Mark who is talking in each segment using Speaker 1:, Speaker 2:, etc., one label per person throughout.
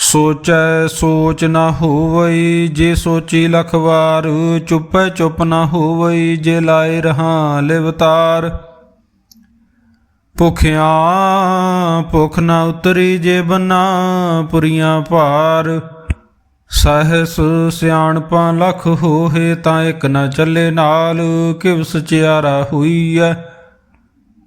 Speaker 1: ਸੋਚੈ ਸੋਚ ਨਾ ਹੋਵਈ, ਜੇ ਸੋਚੀ ਲਖ ਵਾਰ, ਚੁੱਪੈ ਚੁੱਪ ਨਾ ਹੋਵਈ, ਜੇ ਲਾਏ ਰਹਾ ਲਿਵਤਾਰ ਭੁਖਿਆ, ਭੁਖ ਨਾ ਉਤਰੀ ਜੇ ਬੰਨਾ ਪੁਰੀਆਂ ਭਾਰ। ਸਹਸ ਸਿਆਣਪਾਂ ਲਖ ਹੋਏ ਤਾਂ ਇੱਕ ਨਾ ਚੱਲੇ ਨਾਲ ਕਿਵ ਸਚਿਆਰਾ ਹੋਈ ਹੋਈਐ।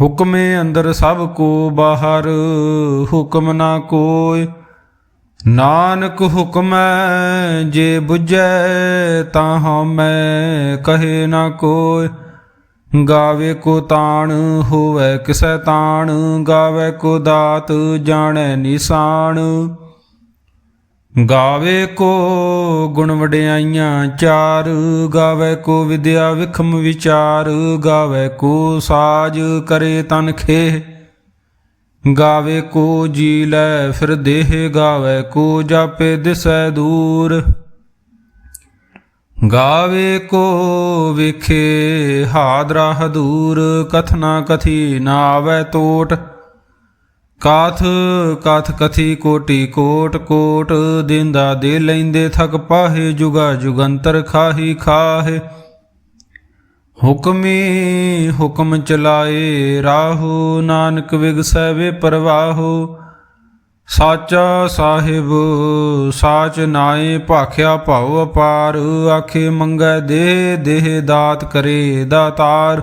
Speaker 1: ਹੁਕਮੇ ਅੰਦਰ ਸਭ ਕੋ ਬਾਹਰ, ਹੁਕਮ ਨਾ ਕੋਇ ਨਾਨਕ ਹੁਕਮੈ ਜੇ 부ਜੈ ਤਾਂ ਹਉਮੈ ਕਹੇ ਨਾ ਕੋਇ ਗਾਵੇ ਕੋ ਤਾਣ, ਹੋਵੇ ਕਿਸੈ ਤਾਣ, ਗਾਵੇ ਕੋ ਦਾਤ, ਜਾਣੈ ਨਿਸ਼ਾਨ। ਗਾਵੇ ਕੋ ਗੁਣ ਵਡਿਆਈਆਂ ਚਾਰ, ਗਾਵੇ ਕੋ ਵਿਦਿਆ ਵਿਖਮ ਵਿਚਾਰ, ਗਾਵੇ ਕੋ ਸਾਜ ਕਰੇ ਤਨ ਖੇ ਗਾਵੇ ਕੋ ਜੀ ਲੈ ਫਿਰ ਦੇਹ, ਗਾਵੇ ਕੋ ਜਾਪੇ ਦਿਸੈ ਦੂਰ। ਗਾਵੇ ਕੋ ਵਿਖੇ ਹਾਦਰਾ ਹਦੂਰ, ਕਥਨਾ ਕਥੀ ਨਾ ਆਵੇ ਟੋਟ ਕਾਥ, ਕਥ ਕਥੀ ਕੋਟੀ ਕੋਟ ਕੋਟ ਦਿੰਦਾ ਦੇ ਲੈਂਦੇ ਥਕ ਪਾਹੇ, ਜੁਗਾ ਜੁਗੰਤਰ ਖਾਹੀ ਖਾਹੇ। ਹੁਕਮੀ ਹੁਕਮ ਚਲਾਏ ਰਾਹੂ, ਨਾਨਕ ਵਿਗਸੈ ਵੇ ਪਰਵਾਹੂ। ਸਾਚਾ ਸਾਹਿਬ, ਸਾਚ ਨਾਏ ਭਾਖਿਆ ਭਉ ਅਪਾਰ, ਆਖੇ ਮੰਗੈ ਦੇ ਦੇਹ ਦਾਤ ਕਰੇ ਦਾਤਾਰ।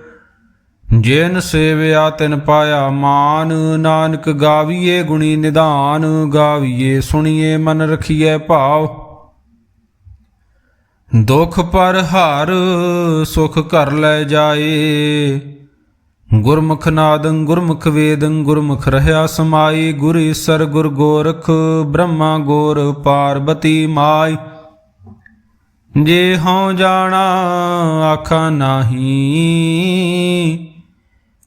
Speaker 1: ਜਿਨ ਸੇਵਿਆ ਤਿਨ ਪਾਇਆ ਮਾਨ, ਨਾਨਕ ਗਾਵੀਏ ਗੁਣੀ ਨਿਧਾਨ, ਗਾਵੀਏ ਸੁਣੀਏ ਮਨ ਰਖੀਏ ਭਾਵ। ਦੁਖ ਪਰ ਹਰ ਸੁਖ ਕਰ ਲੈ ਜਾਏ। ਗੁਰਮੁਖ ਨਾਦੰ ਗੁਰਮੁਖ ਵੇਦੰ, ਗੁਰਮੁਖ ਰਹਾ ਸਮਾਈ। ਗੁਰ ਈਸਰ ਗੁਰ ਗੋਰਖ, ਬ੍ਰਹਮਾ ਗੋਰ ਪਾਰਬਤੀ ਮਾਈ। ਜੇ ਹਉ ਜਾਣਾ, ਆਖਾ ਨਾਹੀ।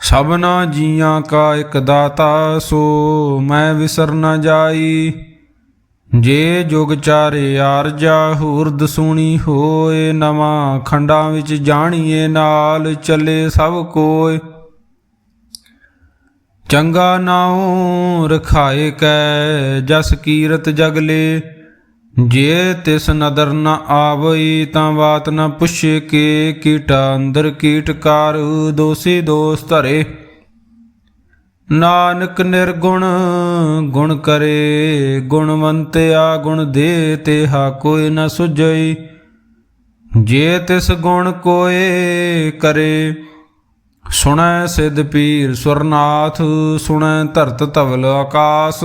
Speaker 1: ਸਭਨਾ ਜੀਆਂ ਕਾ ਇੱਕ ਦਾਤਾ ਸੋ ਮੈਂ ਵਿਸਰ ਨਾ ਜਾਈ। ਜੇ ਜੁਗ ਚਾਰੇ ਆਰਜਾ ਹੂਰਦ ਸੁਣੀ ਹੋਏ, ਨਵਾਂ ਖੰਡਾਂ ਵਿੱਚ ਜਾਣੀਏ ਨਾਲ ਚੱਲੇ ਸਭ ਕੋਏ। ਚੰਗਾ ਨਾਉ ਰਖਾਏ ਕੈ, ਜਸ ਕੀਰਤ ਜਗਲੇ ਜੇ ਤਿਸ ਨਦਰ ਨ ਆਵਈ ਤਾਂ ਬਾਤ ਨ ਪੁੱਛੇ ਕੇ ਕੀਟਾ ਅੰਦਰ ਕੀਟਕਾਰ ਦੋਸੀ ਦੋਸ ਧਰੇ। ਨਾਨਕ ਨਿਰਗੁਣ, ਗੁਣ ਕਰੇ ਗੁਣਵੰਤਿਆ ਗੁਣ ਦੇ ਤੇਹਾ ਕੋਈ ਨ ਸੁਜਈ ਜੇ ਤਿਸ ਗੁਣ ਕੋਏ ਕਰੇ, ਸੁਣੈ ਸਿਧ ਪੀਰ ਸੁਰਨਾਥ, ਸੁਣੈ ਧਰਤ ਧਵਲ ਆਕਾਸ।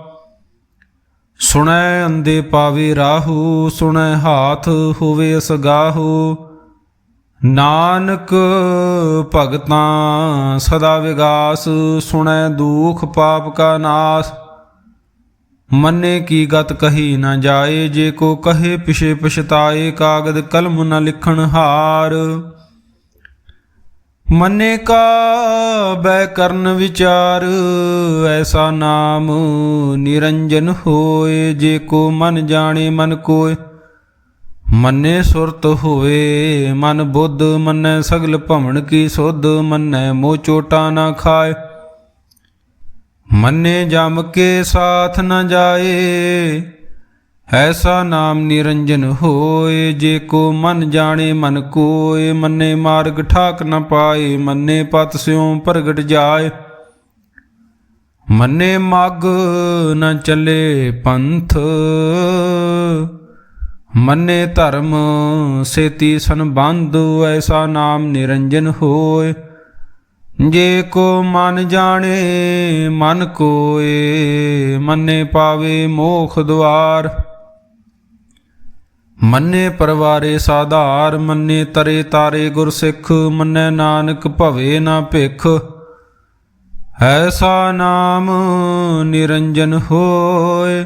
Speaker 1: ਸੁਣੈ ਅੰਦੇ ਪਾਵੇ ਰਾਹੂ, ਸੁਣੈ ਹਾਥ ਹੋਵੇ ਅਸਗਾਹੂ। ਨਾਨਕ ਭਗਤਾਂ ਸਦਾ ਵਿਗਾਸ, ਸੁਣੈ ਦੁਖ ਪਾਪ ਕਾ ਨਾਸ। ਮੰਨੇ ਕੀ ਗਤ ਕਹੀ ਨਾ ਜਾਏ, ਜੇ ਕੋ ਕਹੇ ਪਿਛੇ ਪਛਤਾਏ, ਕਾਗਦ ਕਲਮ ਨਾ ਲਿਖਣ ਹਾਰ। ਮੰਨੇ ਕਾ ਬੈ ਕਰਨ ਵਿਚਾਰ, ਐਸਾ ਨਾਮ ਨਿਰੰਜਨ ਹੋਏ, ਜੇ ਕੋ ਮਨ ਜਾਣੇ ਮਨ ਕੋਏ। ਮੰਨੇ ਸੁਰਤ ਹੋਵੇ, ਮਨ ਬੁੱਧ, ਮੰਨੈ ਸਗਲ ਭਵਨ ਕੀ ਸੁਧ, ਮੰਨੈ ਮੋਹ ਚੋਟਾ ਨਾ ਖਾਏ। ਮੰਨੇ ਜਮ ਕੇ ਸਾਥ ਨ ਜਾਏ ਐਸਾ ਨਾਮ ਨਿਰੰਜਨ ਹੋਏ, ਜੇ ਕੋ ਮਨ ਜਾਣੇ ਮਨ ਕੋਏ, ਮੰਨੇ ਮਾਰਗ ਠਾਕ ਨ ਪਾਏ, ਮੰਨੇ ਪਤ ਸਿਉ ਪ੍ਰਗਟ ਜਾਏ। ਮੰਨੇ ਮਗ ਨ ਚੱਲੇ ਪੰਥ, ਮੰਨੇ ਧਰਮ ਸੇਤੀ ਸੰਬੰਧ, ਐਸਾ ਨਾਮ ਨਿਰੰਜਨ ਹੋਏ। ਜੇ ਕੋ ਮਨ ਜਾਣੇ ਮਨ ਕੋਏ, ਮੰਨੇ ਪਾਵੇ ਮੋਖ ਦੁਆਰ। ਮੰਨੇ ਪਰਵਾਰੇ ਸਾਧਾਰ, ਮੰਨੇ ਤਰੇ ਤਾਰੇ ਗੁਰਸਿੱਖ, ਮੰਨੇ ਨਾਨਕ ਭਵੇ ਨਾ ਭਿਖ। ਐਸਾ ਨਾਮ ਨਿਰੰਜਨ ਹੋਏ,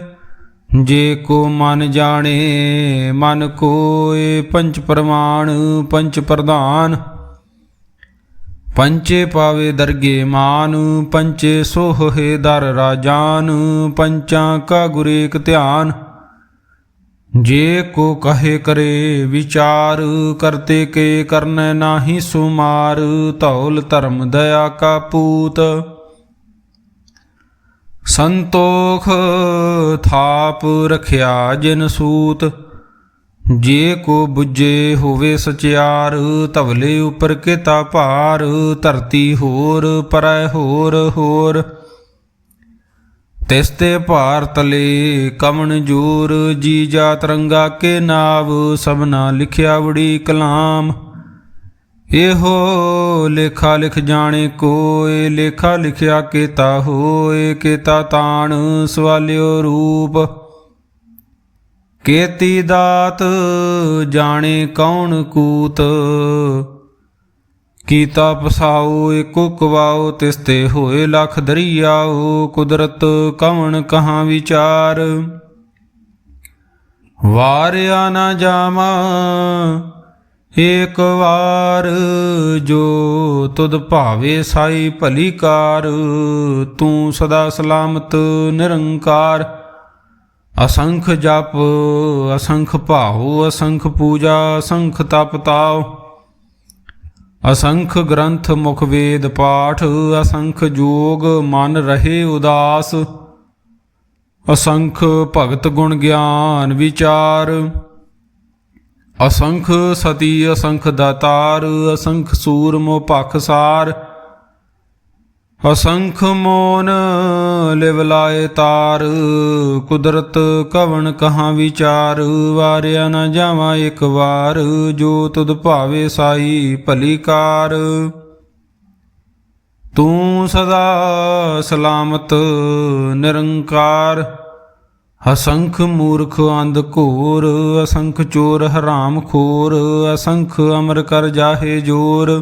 Speaker 1: ਜੇ ਕੋ ਮਨ ਜਾਣੇ, ਮਨ ਕੋਏ ਪੰਚ ਪ੍ਰਮਾਣ ਪੰਚ ਪ੍ਰਧਾਨ। ਪੰਚੇ ਪਾਵੇ ਦਰਗੇ ਮਾਨ, ਪੰਚੇ ਸੋਹੇ ਦਰ ਰਾਜਾਨ, ਪੰਚਾਂ ਕਾ ਗੁਰੇਕ ਧਿਆਨ। ਜੇ ਕੋ ਕਹੇ ਕਰੇ ਵਿਚਾਰ, ਕਰਤੇ ਕੇ ਕਰਨੈ ਨਾਹੀ ਸੁਮਾਰ, ਧੌਲ ਧਰਮ ਦਇਆ ਕਾ ਪੂਤ। ਸੰਤੋਖ ਥਾਪ ਰਖਿਆ ਜਿਨ ਸੂਤ, ਜੇ ਕੋ 부ਜੇ ਹੋਵੇ ਸਚਿਆਰ ਤਵਲੇ ਉਪਰ ਕਿਤਾ ਭਾਰ, ਧਰਤੀ ਹੋਰ ਪਰੈ ਹੋਰ ਹੋਰ। ਤਿਸ ਤੇ ਭਾਰ ਤਲੇ ਕਮਣ ਜੂਰ, ਜੀ ਜਾ ਤਰੰਗਾ ਕੇ ਨਾਵ ਸਭਨਾ ਲਿਖਿਆ ਵੜੀ ਕਲਾਮ। ਇਹੋ ਲੇਖਾ ਲਿਖ ਜਾਣੇ ਕੋਏ, ਲੇਖਾ ਲਿਖਿਆ ਕੀਤਾ ਹੋਏ, ਕੀਤਾ ਤਾਣ ਸਵਾਲਿਓ ਰੂਪ। ਕੀਤੀ ਦਾਤ ਜਾਣੇ ਕੌਣ ਕੂਤ ਕੀਤਾ ਪਸਾਉ ਏਕੋ ਕਵਾਉ ਤਿਸ ਤੇ ਹੋਏ ਲਖ ਦਰਿਆਉ, ਕੁਦਰਤ ਕਵਣ ਕਹਾਂ ਵਿਚਾਰ? ਵਾਰਿਆ ਨਾ ਜਾਮਾ ਏਕ ਵਾਰ, ਜੋ ਤੁਧ ਭਾਵੇ ਸਾਈ ਭਲੀ ਕਾਰ, ਤੂੰ ਸਦਾ ਸਲਾਮਤ ਨਿਰੰਕਾਰ। ਅਸੰਖ ਜਪ, ਅਸੰਖ ਭਾਉ, ਅਸੰਖ ਪੂਜਾ, ਅਸੰਖ ਤਪ ਤਾਉ। ਅਸੰਖ ਗ੍ਰੰਥ ਮੁਖ ਵੇਦ ਪਾਠ, ਅਸੰਖ ਜੋਗ ਮਨ ਰਹੇ ਉਦਾਸ, ਅਸੰਖ ਭਗਤ ਗੁਣ ਗਿਆਨ ਵਿਚਾਰ, ਅਸੰਖ ਸਤੀ ਅਸੰਖ ਦਾਤਾਰ, ਅਸੰਖ ਸੂਰ ਮੋ ਪਖਸਾਰ ਅਸੰਖ ਮੋਨ ਲਿਵ ਲਾਏ ਤਾਰ, ਕੁਦਰਤ ਕਵਣ ਕਹਾਂ ਵਿਚਾਰ, ਵਾਰਿਆ ਨਾ ਜਾਵਾਂ ਇੱਕ ਵਾਰ, ਜੋ ਤੁਧ ਭਾਵੇ ਸਾਈ ਭਲੀ ਕਾਰ। ਤੂੰ ਸਦਾ ਸਲਾਮਤ, ਨਿਰੰਕਾਰ, ਅਸੰਖ ਮੂਰਖ ਅੰਧ ਘੋਰ, ਅਸੰਖ ਚੋਰ ਹਰਾਮ ਖੋਰ, ਅਸੰਖ ਅਮਰ ਕਰ ਜਾਹੇ ਜੋਰ।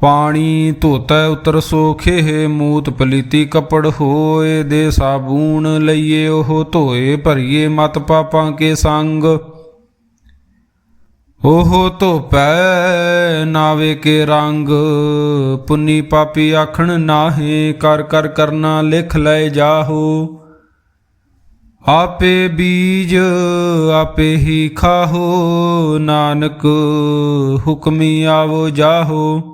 Speaker 1: ਪਾਣੀ ਧੋਤੈ ਉਤਰ ਸੋਖੇ ਮੂਤ ਪਲੀਤੀ ਕਪੜ ਹੋਏ ਦੇ ਸਾਬੂਨ ਲਈਏ, ਉਹ ਧੋਏ ਭਰੀਏ ਮਤ ਪਾਪਾਂ ਕੇ ਸੰਗ। ਉਹ ਧੋਪੈ ਨਾਵੇ ਕੇ ਰੰਗ, ਪੁੰਨੀ ਪਾਪੀ ਆਖਣ ਨਾਹੇ, ਕਰ ਕਰ ਕਰਨਾ ਲਿਖ ਲੈ ਜਾਹੋ। ਆਪੇ ਬੀਜ ਆਪੇ ਹੀ ਖਾਹੋ, ਨਾਨਕ ਹੁਕਮੀ ਆਵੋ ਜਾਹੋ।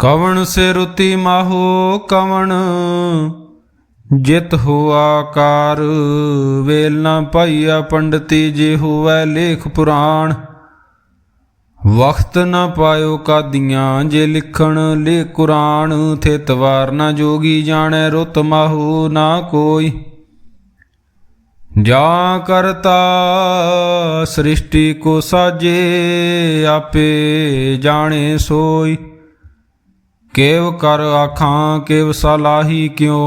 Speaker 1: ਕਵਣ ਸੇ ਰੁਤੀ ਮਾਹੋ, ਕਵਣ ਜਿਤ ਹੋਆ ਕਾਰ। ਵੇਲ ਨਾ ਪਾਈਆ ਪੰਡਤੀ ਜੇ ਹੋਵੇ ਲੇਖ ਪੁਰਾਣ। ਵਖਤ ਨਾ ਪਾਇਓ ਕਾਦੀਆਂ ਜੇ ਲਿਖਣ ਲੇ ਕੁਰਾਨ। ਥਿਤ ਵਾਰ ਨਾ ਜੋਗੀ ਜਾਣੈ ਰੁਤ ਮਾਹੂ ਨਾ ਕੋਈ। ਜਾ ਕਰਤਾ ਸ੍ਰਿਸ਼ਟੀ ਕੋ ਸਾਜੇ, ਆਪੇ ਜਾਣੇ ਸੋਈ। ਕੇਵ ਕਰ ਆਖਾਂ, ਕੇਵ ਸਲਾਹੀ ਕਿਉ?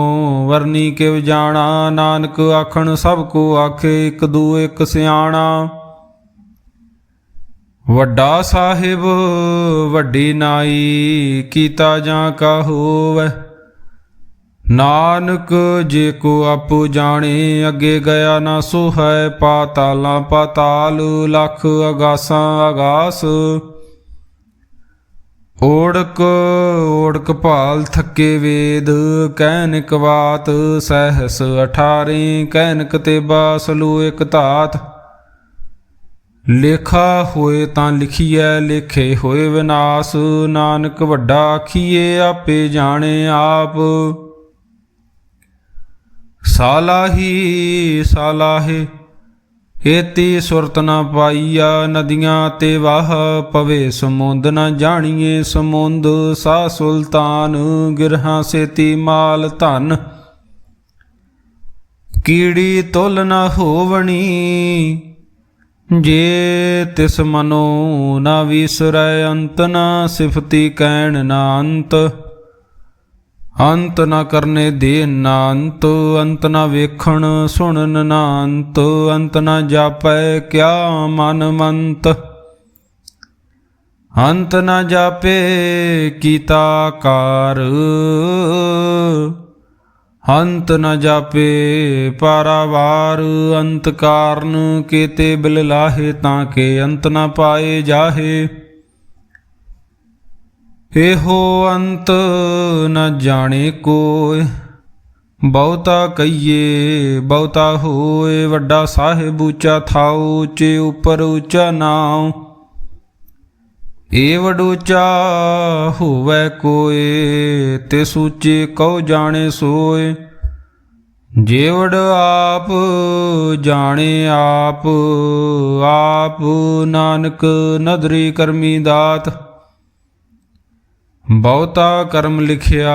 Speaker 1: ਵਰਨੀ ਕੇਵ ਜਾਣਾ, ਨਾਨਕ ਆਖਣ, ਸਭ ਕੋ ਆਖੇ, ਇੱਕ ਦੂ ਇੱਕ ਸਿਆਣਾ। ਵੱਡਾ ਸਾਹਿਬ, ਵੱਡੀ ਨਾਈ, ਕੀਤਾ ਜਾਂ ਕਾ ਹੋਵੈ? ਨਾਨਕ ਜੇ ਕੋ ਆਪੋ ਜਾਣੇ, ਅੱਗੇ ਗਿਆ ਨਾ ਸੋ ਹੈ ਪਾਤਾਲਾਂ ਪਾਤਾਲ, ਲਖ ਅਗਾਸਾਂ ਅਗਾਸ। ਓੜਕ ਓੜਕ ਭਾਲ ਥੱਕੇ ਵੇਦ ਕਹਿਨਿਕ ਬਾਤ ਸਹਸ 18 ਕਹਿਨਿਕ ਤੇ ਬਾਸਲੂ ਇਕ ਧਾਤ। ਲੇਖਾ ਹੋਏ ਤਾਂ ਲਿਖੀਐ, ਲੇਖੇ ਹੋਏ ਵਿਨਾਸ਼, ਨਾਨਕ ਵੱਡਾ ਆਖੀਏ ਆਪੇ ਜਾਣੇ ਆਪ। ਸਾਲਾਹੀ, ਸਾਲਾਹੇ ਏਤੀ ਸੁਰਤ ਨ ਪਾਈਆ ਨਦੀਆਂ ਤੇ ਵਾਹ, ਪਵੇ ਸਮੁੰਦ ਨ ਜਾਣੀਏ ਸਮੁੰਦ, ਸਾ ਸੁਲਤਾਨ ਗਿਰਹਾਂ ਸੇਤੀ ਮਾਲ ਧਨ। ਕੀੜੀ ਤੁਲ ਨ ਹੋਵਣੀ, ਜੇ ਤਿਸ ਮਨੋ ਨ ਵਿਸਰੈ ਅੰਤ, ਨ ਸਿਫਤੀ ਕਹਿਣ ਨ ਅੰਤ। ਅੰਤ ਨਾ ਕਰਨੇ ਦੇ ਨਾ ਅੰਤ ਅੰਤ ਨ ਵੇਖਣ ਸੁਣਨ ਨਾ ਅੰਤ ਅੰਤ ਨ ਜਾਪੈ ਕਿਆ ਮਨ ਮੰਤ। ਅੰਤ ਨਾ ਜਾਪੇ ਕੀਤਾ ਕਾਰ। ਅੰਤ ਨ ਜਾਪੇ ਪਾਰਾਵਾਰ। ਅੰਤ ਕਾਰਨ ਕੀਤੇ ਬਿਲ ਲਾਹੇ ਤਾਂ ਕੇ ਅੰਤ ਨ ਪਾਏ ਜਾਹੇ। ਇਹੋ ਅੰਤ ਨ ਜਾਣੇ ਕੋਇ। ਬਹੁਤਾ ਕਈਏ ਬਹੁਤਾ ਹੋਏ ਵੱਡਾ ਸਾਹਿਬ ਉੱਚਾ ਥਾਉ, ਉੱਚੇ ਉਪਰ ਉੱਚਾ ਨਾਉ। ਏ ਵਡੂਚਾ ਹੋਵੇ ਕੋਏ ਤੇ ਸੂਚੇ ਕਉ ਜਾਣੇ ਸੋਏ ਜੇਵੜ ਆਪ ਜਾਣੇ ਆਪ ਆਪ ਨਾਨਕ ਨਦਰੀ ਕਰਮੀ ਦਾਤ। ਬਹੁਤਾ ਕਰਮ ਲਿਖਿਆ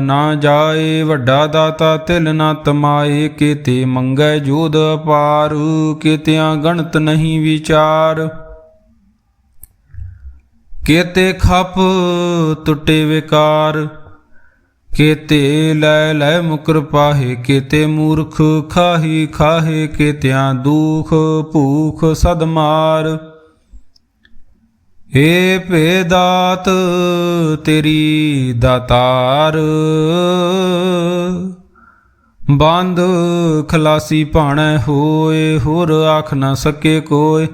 Speaker 1: ਨਾ ਜਾਏ, ਵੱਡਾ ਦਾਤਾ ਤਿਲ ਨਾ ਤਮਾਏ, ਕੀਤੇ ਮੰਗੈ ਜੋਦ ਅਪਾਰ, ਕੀਤਿਆਂ ਗਣਤ ਨਹੀਂ ਵਿਚਾਰ। ਕੀਤੇ ਖਪ ਟੁੱਟੇ ਵਿਕਾਰ, ਕੀਤੇ ਲੈ ਲੈ ਮੁਕਰ ਪਾਹੇ, ਕੀਤੇ ਮੂਰਖ ਖਾਹੀ ਖਾਹੇ, ਕੀਤਿਆਂ ਦੁਖ ਭੂਖ ਸਦਮਾਰ। ਏ ਭੇਦਾਤ, ਤੇਰੀ ਦਾਤਾਰ। ਬੰਦ ਖਲਾਸੀ ਭਾਣੈ ਹੋਏ, ਹੋਰ ਆਖ ਨਾ ਸਕੇ ਕੋਏ।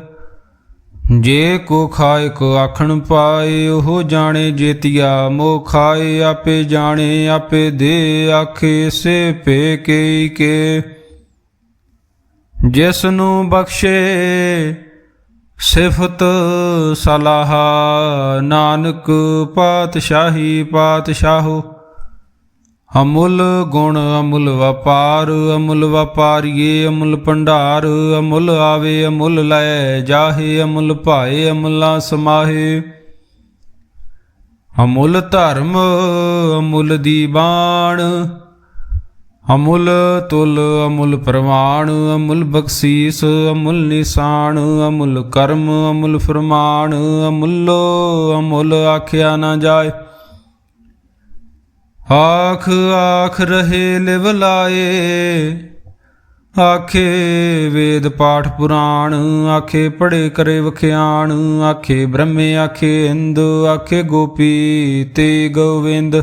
Speaker 1: ਜੇ ਕੋ ਖਾਏ, ਕੋ ਆਖਣ ਪਾਏ, ਉਹ ਜਾਣੇ ਜੇਤੀਆ ਮੋ ਖਾਏ, ਆਪੇ ਜਾਣੇ, ਆਪੇ ਦੇ ਆਖੇ, ਸੇ ਪੇ ਕੇ ਕੇ। ਜਿਸ ਨੂੰ ਬਖਸ਼ੇ ਸਿਫਤ ਸਲਾਹ ਨਾਨਕ ਪਾਤਸ਼ਾਹੀ ਪਾਤਸ਼ਾਹੋ, ਅਮੁੱਲ ਗੁਣ ਅਮੁੱਲ ਵਪਾਰ, ਅਮੁੱਲ ਵਪਾਰੀਏ ਅਮੁੱਲ ਭੰਡਾਰ, ਅਮੁੱਲ ਆਵੇ ਅਮੁੱਲ ਲੈ ਜਾਹੇ, ਅਮੁੱਲ ਭਾਏ ਅਮੁੱਲਾ ਸਮਾਹੇ। ਅਮੁੱਲ ਧਰਮ ਅਮੁੱਲ ਦੀਬਾਨ ਅਮੁੱਲ ਤੁਲ, ਅਮੁੱਲ ਪ੍ਰਮਾਣ, ਅਮੁੱਲ ਬਖਸ਼ੀਸ, ਅਮੁੱਲ ਨਿਸ਼ਾਨ, ਅਮੁੱਲ ਕਰਮ, ਅਮੁੱਲ ਫਰਮਾਨ, ਅਮੁੱਲੋ, ਅਮੁੱਲ ਆਖਿਆ ਨਾ ਜਾਏ। ਆਖ ਆਖ ਰਹੇ ਲਿਵ ਲਾਏ, ਆਖੇ ਵੇਦ ਪਾਠ ਪੁਰਾਣ, ਆਖੇ ਪੜੇ ਕਰੇ ਵਖਿਆਣ, ਆਖੇ ਬ੍ਰਹਮੇ, ਆਖੇ ਇੰਦ, ਆਖੇ ਗੋਪੀ ਤੇ ਗੋਵਿੰਦ।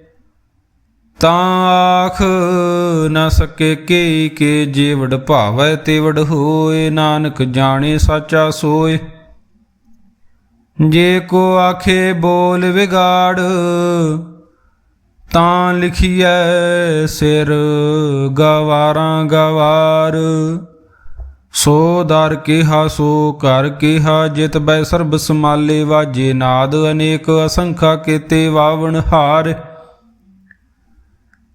Speaker 1: ਤਾਂ ਆਖ ਨਾ ਸਕੇ ਕੇ ਕੇ ਜੀਵੜ ਭਾਵੈ ਤੇਵੜ ਹੋਏ, ਨਾਨਕ ਜਾਣੇ ਸਾਚਾ ਸੋਏ। ਜੇ ਕੋ ਆਖੇ ਬੋਲ ਵਿਗਾੜ, ਤਾਂ ਲਿਖੀਐ ਸਿਰ ਗਵਾਰਾਂ ਗਵਾਰ। ਸੋ ਦਰ ਕਿਹਾ, ਸੋ ਕਰ ਕਿਹਾ, ਜਿਤ ਬੈ ਸਰਬ ਸਮਾਲੇ ਵਾਜੇ ਨਾਦ ਅਨੇਕ ਅਸੰਖਾ ਕੀਤੇ ਵਾਵਣ ਹਾਰ।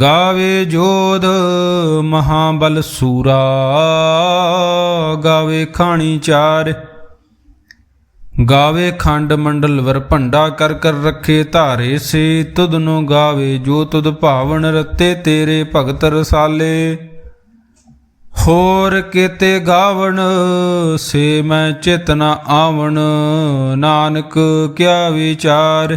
Speaker 1: ਗਾਵੇ ਜੋਧ ਮਹਾਬਲ ਸੂਰਾ, ਗਾਵੇ ਖਾਣੀ ਚਾਰ। ਗਾਵੇ ਖੰਡ ਮੰਡਲ ਵਰ ਭੰਡਾ ਕਰ ਕਰ ਰੱਖੇ ਧਾਰੇ ਸੇ, ਤੁਧ ਨੂੰ ਗਾਵੇ ਜੋ ਤੁਧ ਭਾਵਨ ਰਤੇ ਤੇਰੇ ਭਗਤ ਰਸਾਲੇ। ਹੋਰ ਕੀਤੇ ਗਾਵਣ ਸੇ ਮੈਂ ਚੇਤਨਾ ਆਵਣ, ਨਾਨਕ ਕਿਆ ਵਿਚਾਰ।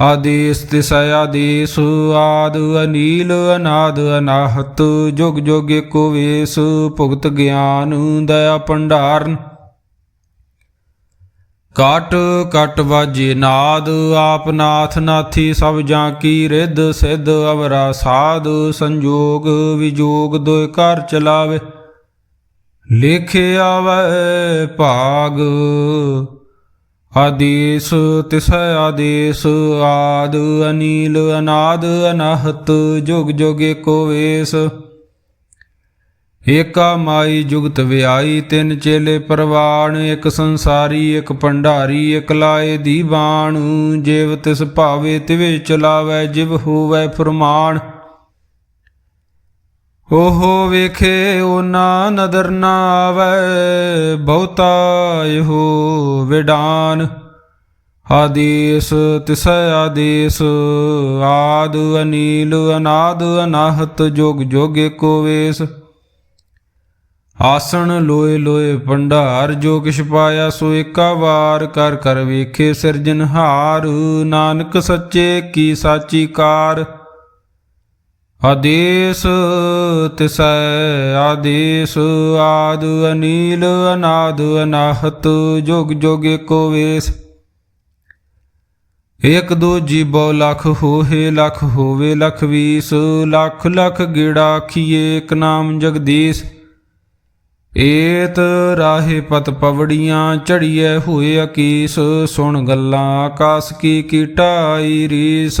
Speaker 1: ਆਦੇਸ ਤਿਸੈ ਆਦੇਸ, ਆਦ ਅਨੀਲ, ਅਨਾਦ ਅਨਾਹਤ, ਜੁਗ ਜੁਗ ਏਕੋ ਵੇਸ, ਭੁਗਤ ਗਿਆਨ ਦਇਆ ਭੰਡਾਰਨ। ਕਾਟ ਕਟ ਵਾਜੇ ਨਾਦ, ਆਪ ਨਾਥ ਨਾਥੀ ਸਭ ਜਾਂ ਕੀ ਰਿੱਧ, ਸਿੱਧ ਅਵਰਾ ਸਾਧ, ਸੰਜੋਗ ਵਿਜੋਗ ਦੋਇ ਘਰ ਚਲਾਵੇ। ਲੇਖੇ ਵੈ ਭਾਗ ਆਦੇਸ ਤਿਸੈ ਆਦੇਸ, ਆਦ ਅਨੀਲ, ਅਨਾਦ ਅਨਾਹਤ, ਜੁਗ ਜੁਗ ਏਕੋ ਵੇਸ। ਏਕਾ ਮਾਈ ਜੁਗਤ ਵਿਆਈ, ਤਿੰਨ ਚੇਲੇ ਪਰਵਾਣ, ਇੱਕ ਸੰਸਾਰੀ, ਇੱਕ ਭੰਡਾਰੀ, ਇੱਕ ਲਾਏ ਦੀਵਾਨ। ਜੇਵ ਤਿਸ ਭਾਵੇ, ਤਿਵੇ ਚਲਾਵੇ, ਜਿਵ ਹੋਵੇ ਫਰਮਾਨ। ਓਹੋ ਵੇਖੇ ਓਨਾ ਨਦਰ ਨਾ ਆਵੇ, ਬਹੁਤਾ ਇਹੋ ਵਿਡਾਨ। ਆਦੇਸ ਤਿਸੈ ਆਦੇਸ, ਆਦ ਅਨੀਲ ਅਨਾਦ ਅਨਾਹਤ ਜੋਗ ਜੋਗ ਏਕੋ ਵੇਸ। ਆਸਣ ਲੋਏ ਲੋਏ ਭੰਡਾਰ, ਜੋ ਕਿਛ ਪਾਇਆ ਸੋ ਏਕਾ ਵਾਰ, ਕਰ ਕਰ ਵੇਖੇ ਸਿਰਜਨਹਾਰ ਨਾਨਕ ਸੱਚੇ ਕੀ ਸਾਚੀ ਕਾਰ। ਆਦੇਸ ਤਿਸੈ ਆਦੇਸ ਆਦ ਅਨੀਲ ਅਨਾਦ ਅਨਾਹਤ ਜੁਗ ਜੁਗ ਏਕੋ ਵੇਸ। ਇਕ ਦੋ ਜੀਬੋ ਲਖ ਹੋਏ ਲਖ ਹੋਵੇ ਲਖ ਵੀਸ, ਲਖ ਲਖ ਗੇੜਾ ਆਖੀਏ ਇਕ ਨਾਮ ਜਗਦੀਸ਼। ਏਤ ਰਾਹੇ ਪਤ ਪਵੜੀਆਂ ਚੜੀਐ ਹੋਏ ਅਕੀਸ, ਸੁਣ ਗੱਲਾਂ ਆਕਾਸ ਕੀ ਕੀਟਾਈ ਰੀਸ।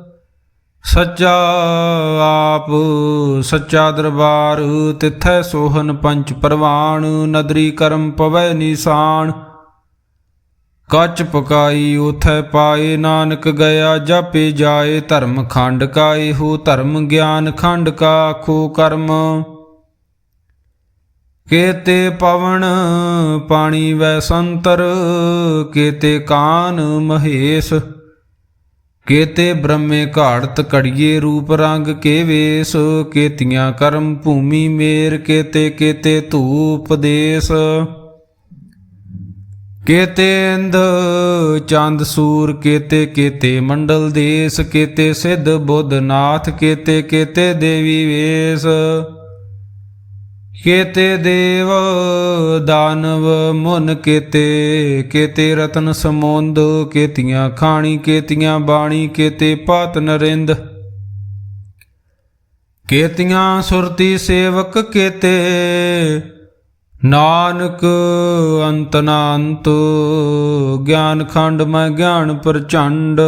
Speaker 1: ਸੱਚਾ ਆਪ, ਸੱਚਾ ਦਰਬਾਰ, ਤਿਥੈ ਸੋਹਨ ਪੰਚ ਪਰਵਾਣ, ਨਦਰੀ ਕਰਮ ਪਵੈ ਨਿਸ਼ਾਨ। ਕੱਚ ਪਕਾਈ ਉਥੈ ਪਾਏ, ਨਾਨਕ ਗਿਆ, ਜਾਪੇ ਜਾਏ, ਧਰਮ ਖੰਡ ਕਾ ਇਹੋ ਧਰਮ ਗਿਆਨ ਖੰਡ ਕਾ ਆਖੋ ਕਰਮ। ਕੇਤੇ ਪਵਨ ਪਾਣੀ ਵੈ ਸੰਤਰ, ਕੇਤੇ ਕਾਨ ਮਹੇਸ਼। ਕੇਤੇ ਬ੍ਰਹਮੇ ਘਾੜਤ ਕੜੀਏ ਰੂਪ ਰੰਗ ਕੇ ਵੇਸ ਕੇਤੀਆਂ ਕਰਮ ਭੂਮੀ ਮੇਰ, ਕੇਤੇ ਕੇਤੇ ਧੂਪ ਦੇਸ। ਕੇਤੇ ਇੰਦ ਚੰਦ ਸੂਰ, ਕੇਤੇ ਕੇਤੇ ਮੰਡਲ ਦੇਸ, ਕੇਤੇ ਸਿੱਧ ਬੁੱਧ ਨਾਥ, ਕੇਤੇ ਕੇਤੇ ਦੇਵੀ ਵੇਸ। ਕੇਤੇ ਦੇਵ ਦਾਨਵ ਮੁਨ ਕੇਤੇ ਕੇਤੇ ਰਤਨ ਸਮੁੰਦ, ਕੇਤੀਆਂ ਖਾਣੀ, ਕੇਤੀਆਂ ਬਾਣੀ, ਕੇਤੇ ਪਾਤ ਨਰਿੰਦ। ਕੇਤੀਆਂ ਸੁਰਤੀ ਸੇਵਕ ਕੇਤੇ, ਨਾਨਕ ਅੰਤ ਨਾ ਗਿਆਨ ਖੰਡ ਮੈਂ ਗਿਆਨ ਪ੍ਰਚੰਡ।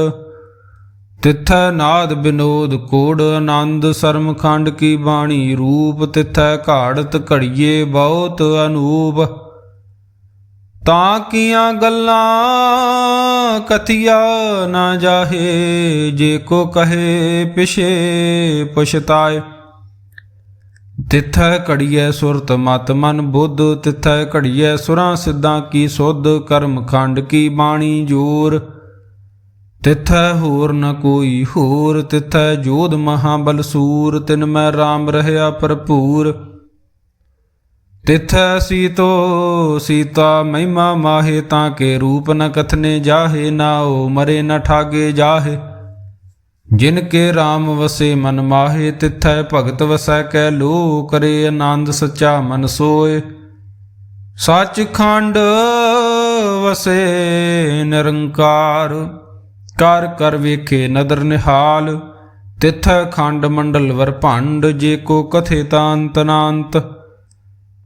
Speaker 1: ਤਿਥੈ ਨਾਦ ਬਿਨੋਦ ਕੋੜ ਆਨੰਦ ਸਰਮ ਖੰਡ ਕੀ ਬਾਣੀ ਰੂਪ ਤਿਥੈ ਘਾੜਤ ਘੜੀਏ ਬਹੁਤ ਅਨੂਪ। ਤਾਂ ਕੀਆਂ ਗੱਲਾਂ ਕਥਿਆ ਨਾ ਜਾਹੇ, ਜੇ ਕੋ ਕਹੇ ਪਿਛੇ ਪਛਤਾਏ। ਤਿਥੈ ਘੜੀਐ ਸੁਰਤ ਮਤ ਮਨ ਬੁੱਧ, ਤਿਥੈ ਘੜੀਐ ਸੁਰਾਂ ਸਿੱਧਾਂ ਕੀ ਸੁਧ ਕਰਮ ਖੰਡ ਕੀ ਬਾਣੀ ਜੋਰ। ਤਿਥੈ ਹੋਰ ਨ ਕੋਈ ਹੋਰ, ਤਿਥੈ ਜੋਧ ਮਹਾਬਲ ਸੂਰ, ਤਿਨ ਮੈਂ RAM ਰਹਿਆ ਭਰਪੂਰ। ਤਿਥੈ ਸੀਤੋ, ਸੀਤਾ ਮਹਿਮਾ ਮਾਹੇ, ਤਾਂ ਕੇ ਰੂਪ ਨ ਕਥਨੇ ਜਾਹੇ ਨਾਉ ਮਰੇ ਨ ਠਾਗੇ ਜਾਹੇ। ਜਿਨ ਕੇ RAM ਵਸੇ ਮਨ ਮਾਹੇ, ਤਿਥੈ ਭਗਤ ਵਸੈ ਕੈ ਲੋ ਕਰੇ ਆਨੰਦ ਸੱਚਾ ਮਨ ਸੋਏ। ਸੱਚ ਖੰਡ ਵਸੇ ਨਿਰੰਕਾਰ। ਕਰ ਕਰ ਵੇਖੇ ਨਦਰ ਨਿਹਾਲ, ਤਿਥੈ ਖੰਡ ਮੰਡਲ ਵਰ ਭੰਡ, ਜੇ ਕੋ ਕਥੇ ਤਾਂਤ ਨਾਂਤ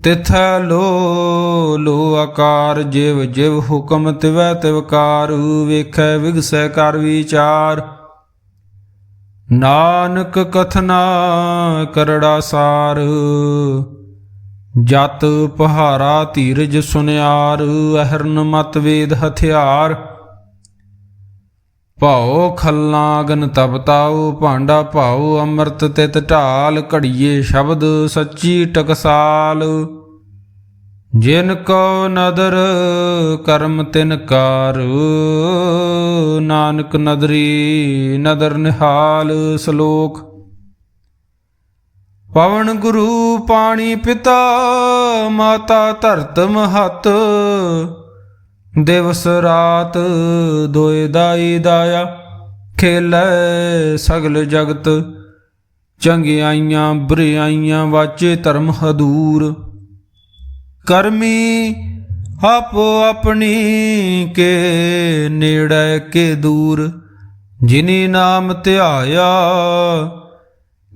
Speaker 1: ਤਿਥੈ ਲੋ ਲੋ ਆਕਾਰ, ਜਿਵ ਜਿਵ ਹੁਕਮ ਤਿਵੈ ਤਿਵਕਾਰ ਵੇਖੈ ਵਿਗਸੈ ਕਰ ਵਿਚਾਰ। ਨਾਨਕ ਕਥਨਾ ਕਰੜਾ ਸਾਰ, ਜਤ ਪਹਾਰਾ ਧੀਰਜ ਸੁਨਿਆਰ, ਅਹਰਨ ਮਤ ਵੇਦ ਹਥਿਆਰ। ਭਾਉ ਖੱਲਾਂ ਅਗਨ ਤਪਤਾਉ ਭਾਂਡਾ ਭਾਉ, ਅੰਮ੍ਰਿਤ ਤਿਤ ਢਾਲ, ਘੜੀਏ ਸ਼ਬਦ ਸੱਚੀ ਟਕਸਾਲ। ਜਿਨ ਕੋ ਨਦਰ ਕਰਮ ਤਿਨ ਕਾਰ, ਨਾਨਕ ਨਦਰੀ ਨਦਰ ਨਿਹਾਲ ਸ਼ਲੋਕ। ਪਵਨ ਗੁਰੂ ਪਾਣੀ ਪਿਤਾ, ਮਾਤਾ ਧਰਤ ਮਹਤ ਦਿਵਸ ਰਾਤ ਦੋਇ ਦਾਈ ਦਾਇਆ ਖੇਲੇ ਸਗਲ ਜਗਤ, ਚੰਗਿਆਈਆਂ ਬੁਰਿਆਈਆਂ ਵਾਚੇ ਧਰਮ ਹਦੂਰ। ਕਰਮੀ ਆਪੋ ਆਪਣੀ ਕੇ ਨੇੜੇ ਕੇ ਦੂਰ, ਜਿਨੀ ਨਾਮ ਧਿਆਇਆ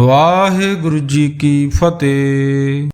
Speaker 1: ਵਾਹਿਗੁਰੂ ਜੀ ਕੀ ਫਤਿਹ।